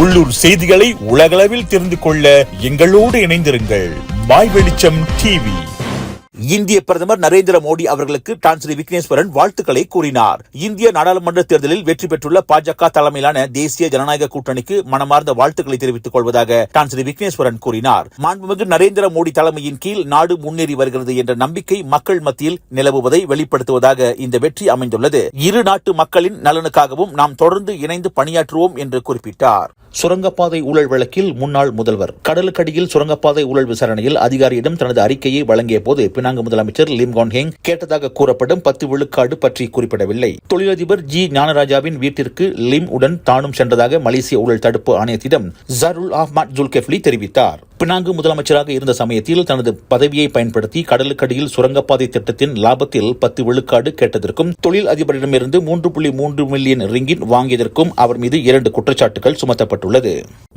உள்ளூர் செய்திகளை உலகளவில் தெரிந்து கொள்ள எங்களோடு இணைந்திருங்கள். மாய் வெளிச்சம் டிவி இந்திய பிரதமர் நரேந்திர மோடி அவர்களுக்கு டான்ஸ்ரீ விக்னேஸ்வரன் வாழ்த்துக்களை கூறினார். இந்திய நாடாளுமன்ற தேர்தலில் வெற்றி பெற்றுள்ள பாஜக தலைமையிலான தேசிய ஜனநாயக கூட்டணிக்கு மனமார்ந்த வாழ்த்துக்களை தெரிவித்துக் கொள்வதாக டான்ஸ்ரீ விக்னேஸ்வரன் கூறினார். மாண்புமிகு நரேந்திர மோடி தலைமையின் கீழ் நாடு முன்னேறி வருகிறது என்ற நம்பிக்கை மக்கள் மத்தியில் நிலவுவதை வெளிப்படுத்துவதாக இந்த வெற்றி அமைந்துள்ளது. இரு நாட்டு மக்களின் நலனுக்காகவும் நாம் தொடர்ந்து இணைந்து பணியாற்றுவோம் என்று குறிப்பிட்டார். சுரங்கப்பாதை ஊழல் வழக்கில் முன்னாள் முதல்வர். கடலுக்கடியில் சுரங்கப்பாதை ஊழல் விசாரணையில் அதிகாரியிடம் தனது அறிக்கையை வழங்கிய போது பினாங்கு முதலமைச்சர் லிம் கான்ஹேங் கேட்டதாக கூறப்படும் பத்து விழுக்காடு பற்றி குறிப்பிடவில்லை. தொழிலதிபர் ஜி ஞானராஜாவின் வீட்டிற்கு லிம் உடன் தானும் சென்றதாக மலேசிய ஊழல் தடுப்பு ஆணையத்திடம் ஜருல் அஹ்மத் ஜுல்கெஃப்லி தெரிவித்தார். பினாங்கு முதலமைச்சராக இருந்த சமயத்தில் தனது பதவியை பயன்படுத்தி கடலுக்கடியில் சுரங்கப்பாதை திட்டத்தின் லாபத்தில் பத்து விழுக்காடு கேட்டதற்கும் தொழில் அதிபரிடமிருந்து மூன்று புள்ளி மூன்று மில்லியன் ரிங்கின் வாங்கியதற்கும் அவர் மீது இரண்டு குற்றச்சாட்டுகள் சுமத்தப்பட்டுள்ளது.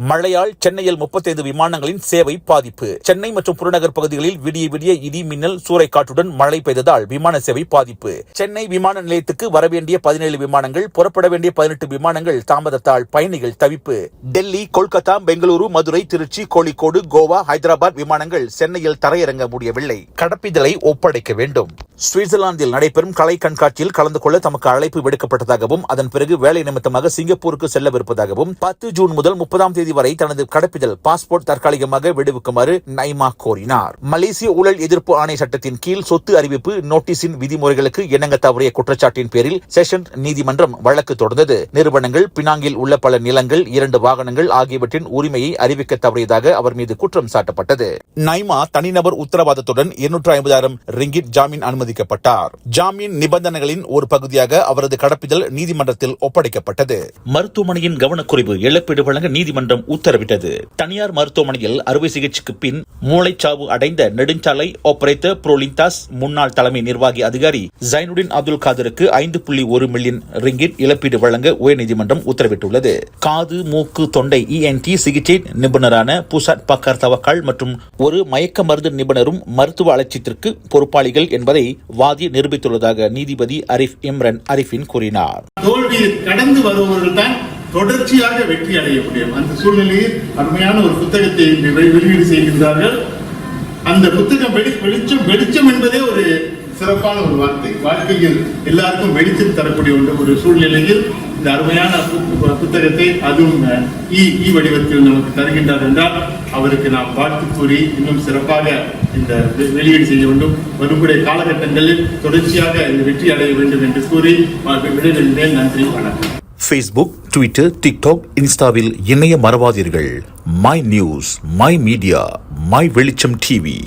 மழையால் சென்னையில் முப்பத்தைந்து விமானங்களின் சேவை பாதிப்பு. சென்னை மற்றும் புறநகர் பகுதிகளில் விடிய விடிய இடி மின்னல் சூறைக்காற்றுடன் மழை பெய்ததால் விமான சேவை பாதிப்பு. சென்னை விமான நிலையத்துக்கு வரவேண்டிய பதினேழு விமானங்கள் புறப்பட வேண்டிய பதினெட்டு விமானங்கள் தாமதத்தால் பயணிகள் தவிப்பு. டெல்லி கொல்கத்தா பெங்களூரு மதுரை திருச்சி கோழிக்கோடு கோவா ஹைதராபாத் விமானங்கள் சென்னையில் தரையிறங்க முடியவில்லை கடப்பிதழை ஒப்படைக்க வேண்டும். சுவிட்சர்லாந்தில் நடைபெறும் கலை கண்காட்சியில் கலந்து கொள்ள தமக்கு அழைப்பு விடுக்கப்பட்டதாகவும் அதன் பிறகு வேலை நிமித்தமாக சிங்கப்பூருக்கு செல்லவிருப்பதாகவும் பத்து ஜூன் முதல் முப்பதாம் தேதி வரை தனது கடப்பிதழ் பாஸ்போர்ட் தற்காலிகமாக விடுவிக்குமாறு நைமா கோரினார். மலேசிய ஊழல் எதிர்ப்பு ஆணை சட்டத்தின் கீழ் சொத்து அறிவிப்பு நோட்டீஸின் விதிமுறைகளுக்கு இணங்க தவறிய குற்றச்சாட்டின் பேரில் செஷன் நீதிமன்றம் வழக்கு தொடர்ந்தது. நிறுவனங்கள் பினாங்கில் உள்ள பல நிலங்கள் இரண்டு வாகனங்கள் ஆகியவற்றின் உரிமையை அறிவிக்க தவறியதாக அவர் மீது குற்றம் சாட்டப்பட்டது. நைமா தனிநபர் உத்தரவாதத்துடன் இருநூற்று ஐம்பதாயிரம் ரிங்கிட் ஜாமீன் அனுமதிக்கப்பட்டார். ஜாமீன் நிபந்தனைகளின் ஒரு பகுதியாக அவரது கடப்பிதழ் நீதிமன்றத்தில் ஒப்படைக்கப்பட்டது. மருத்துவமனையின் கவனக்குறைவு இழப்பீடு வழங்க நீதிமன்றம் உத்தரவிட்டது. தனியார் மருத்துவமனையில் அறுவை சிகிச்சைக்கு பின் மூளைச்சாவு அடைந்த நெடுஞ்சாலை ஆபரேட்டர் புரோலிந்தாஸ் முன்னாள் தலைமை நிர்வாகி அதிகாரி ஜைனுடின் அப்துல் காதருக்கு ஐந்து புள்ளி ஒரு மில்லியன் ரிங்கிட் இழப்பீடு வழங்க உயர்நீதிமன்றம் உத்தரவிட்டுள்ளது. காது மூக்கு தொண்டை இஎன்டி சிகிச்சை நிபுணரான புசாட் பக்கர் தவக்கால் மற்றும் ஒரு மயக்க மருந்து நிபுணரும் மருத்துவ அலட்சியத்திற்கு பொறுப்பாளிகள் என்பதை வாதி நிரூபித்துள்ளதாக நீதிபதி அரிஃப் இம்ரன் அரிஃபின் கூறினார். தோல்வியை கடந்து வருபவர்கள் தான் தொடர்ச்சியாக வெற்றி அடைய முடியும். அந்த சூழ்நிலையில் அருமையான ஒரு புத்தகத்தை வெளியீடு செய்கின்றார்கள். அந்த புத்தகம் வெளிச்சம் வெளிச்சம் என்பதே ஒரு சிறப்பான ஒரு வார்த்தை. வாழ்க்கையில் எல்லாருக்கும் வெளிச்சம் தரக்கூடிய ஒரு சூழ்நிலையில் இந்த அருமையான புத்தகத்தை அதுவும் அஹ், இ இ வடிவத்தில் நமக்கு தருகின்றார் என்றால் அவருக்கு நாம் வாழ்த்து கூறி இன்னும் சிறப்பாக இந்த வெளியீடு செய்ய வேண்டும். வரும்புடைய காலகட்டங்களில் தொடர்ச்சியாக இந்த வெற்றி அடைய வேண்டும் என்று கூறி வ- விடைபெறுகிறேன். நன்றி வணக்கம். ஃபேஸ்புக் ட்விட்டர் டிக்டாக் இன்ஸ்டாவில் இணைய மறவாதீர்கள். My news my media my Velicham TV